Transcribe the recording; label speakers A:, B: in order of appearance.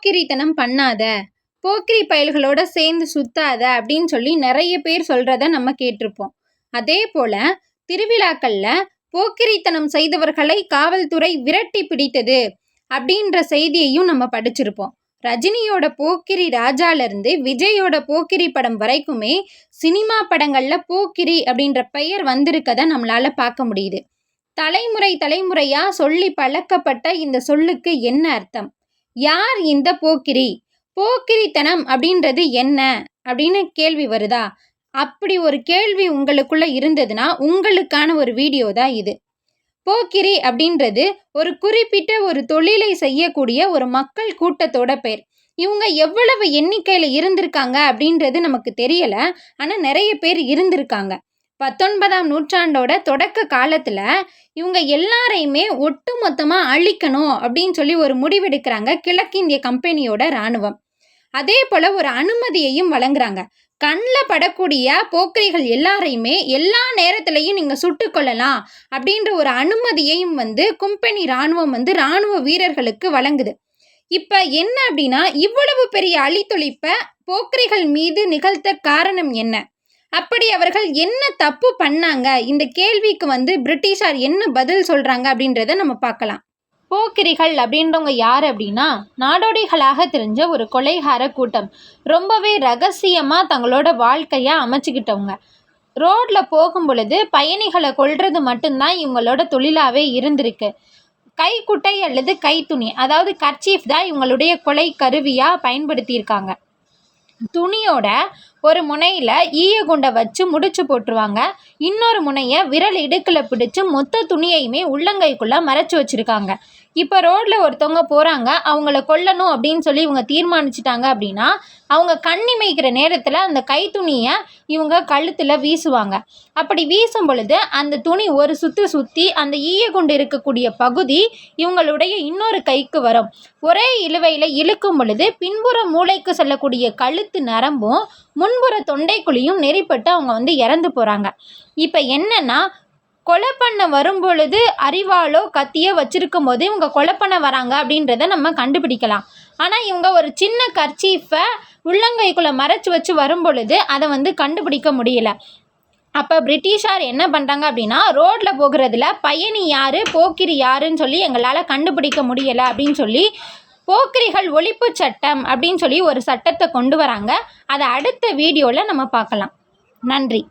A: போக்கிரித்தனம் பண்ணாத. போக்கிரி பயல்களோட சேர்ந்து சுத்தாத அப்படின்னு சொல்லி நிறைய பேர் சொல்கிறத நம்ம கேட்டிருப்போம். அதே போல் திருவிழாக்களில் போக்கிரித்தனம் செய்தவர்களை காவல்துறை விரட்டி பிடித்தது அப்படின்ற செய்தியையும் நம்ம படிச்சிருப்போம். ரஜினியோட போக்கிரி ராஜாலேருந்து விஜயோட போக்கிரி படம் வரைக்குமே சினிமா படங்களில் போக்கிரி அப்படின்ற பெயர் வந்திருக்கதை நம்மளால் பார்க்க முடியுது. தலைமுறை தலைமுறையாக சொல்லி பழக்கப்பட்ட இந்த சொல்லுக்கு என்ன அர்த்தம்? யார் இந்த போக்கிரி? போக்கிரித்தனம் அப்படின்றது என்ன? அப்படின்னு கேள்வி வருதா? அப்படி ஒரு கேள்வி உங்களுக்குள்ளே இருந்ததுன்னா உங்களுக்கான ஒரு வீடியோ தான் இது. போக்கிரி அப்படின்றது ஒரு குறிப்பிட்ட ஒரு தொழிலை செய்யக்கூடிய ஒரு மக்கள் கூட்டத்தோட பேர். இவங்க எவ்வளவு எண்ணிக்கையில் இருந்திருக்காங்க அப்படின்றது நமக்கு தெரியலை. ஆனால் நிறைய பேர் இருந்திருக்காங்க. பத்தொன்பதாம் நூற்றாண்டோட தொடக்க காலத்தில் இவங்க எல்லாரையுமே ஒட்டு மொத்தமாக அழிக்கணும் அப்படின்னு சொல்லி ஒரு முடிவெடுக்கிறாங்க கிழக்கிந்திய கம்பெனியோட இராணுவம். அதே போல் ஒரு அனுமதியையும் வழங்குறாங்க. கண்ணில் படக்கூடிய போக்கிரிகள் எல்லாரையுமே எல்லா நேரத்திலையும் நீங்கள் சுட்டு கொள்ளலாம் அப்படின்ற ஒரு அனுமதியையும் வந்து கும்பெனி இராணுவம் வந்து இராணுவ வீரர்களுக்கு வழங்குது. இப்போ என்ன அப்படின்னா இவ்வளவு பெரிய அழித்தொழிப்பை போக்கிரிகள் மீது நிகழ்த்த காரணம் என்ன? அப்படி அவர்கள் என்ன தப்பு பண்ணாங்க? இந்த கேள்விக்கு வந்து பிரிட்டிஷார் என்ன பதில் சொல்கிறாங்க அப்படின்றத நம்ம பார்க்கலாம். போக்கிரிகள் அப்படின்றவங்க யார் அப்படின்னா நாடோடிகளாக தெரிஞ்ச ஒரு கொலைகார கூட்டம். ரொம்பவே ரகசியமாக தங்களோட வாழ்க்கையை அமைச்சுக்கிட்டவங்க. ரோட்டில் போகும் பொழுது பயணிகளை கொல்றது மட்டும்தான் இவங்களோட தொழிலாகவே இருந்திருக்கு. கைக்குட்டை அல்லது கைத்துணி அதாவது கர்ச்சீஃப் தான் இவங்களுடைய கொலை கருவியாக பயன்படுத்தியிருக்காங்க. துணியோட ஒரு முனையில் ஈய குண்டை வச்சு முடிச்சு போட்டுருவாங்க. இன்னொரு முனையை விரல் இடுக்கில் பிடிச்சி மொத்த துணியையுமே உள்ளங்கைக்குள்ளே மறைச்சி வச்சுருக்காங்க. இப்போ ரோட்டில் ஒருத்தவங்க போகிறாங்க அவங்கள கொல்லணும் அப்படின்னு சொல்லி இவங்க தீர்மானிச்சிட்டாங்க அப்படின்னா அவங்க கண்ணிமைக்கிற நேரத்தில் அந்த கைத்துணியை இவங்க கழுத்தில் வீசுவாங்க. அப்படி வீசும் பொழுது அந்த துணி ஒரு சுற்று சுற்றி அந்த ஈய குண்டு இருக்கக்கூடிய பகுதி இவங்களுடைய இன்னொரு கைக்கு வரும். ஒரே இழுவையில் இழுக்கும் பொழுது பின்புற மூளைக்கு செல்லக்கூடிய கழுத்து நரம்பும் முன்புற தொண்டைக்குழியும் நெறிப்பட்டு அவங்க வந்து இறந்து போகிறாங்க இப்போ என்னென்னா கொலை பண்ண வரும்பொழுது அறிவாலோ கத்தியோ வச்சுருக்கும் போது இவங்க கொலை பண்ண வராங்க அப்படின்றத நம்ம கண்டுபிடிக்கலாம். ஆனால் இவங்க ஒரு சின்ன கர்ச்சீஃபை உள்ளங்கைக்குள்ளே மறைச்சி வச்சு வரும்பொழுது அதை வந்து கண்டுபிடிக்க முடியல. அப்போ பிரிட்டிஷார் என்ன பண்ணுறாங்க அப்படின்னா ரோட்டில் போகிறதுல பயணி யார் போக்கிரி யாருன்னு சொல்லி எங்களால் கண்டுபிடிக்க முடியலை அப்படின்னு சொல்லி போக்கிரிகள் ஒழிப்பு சட்டம் அப்படின்னு சொல்லி ஒரு சட்டத்தை கொண்டு வராங்க. அதை அடுத்த வீடியோவில் நம்ம பார்க்கலாம். நன்றி.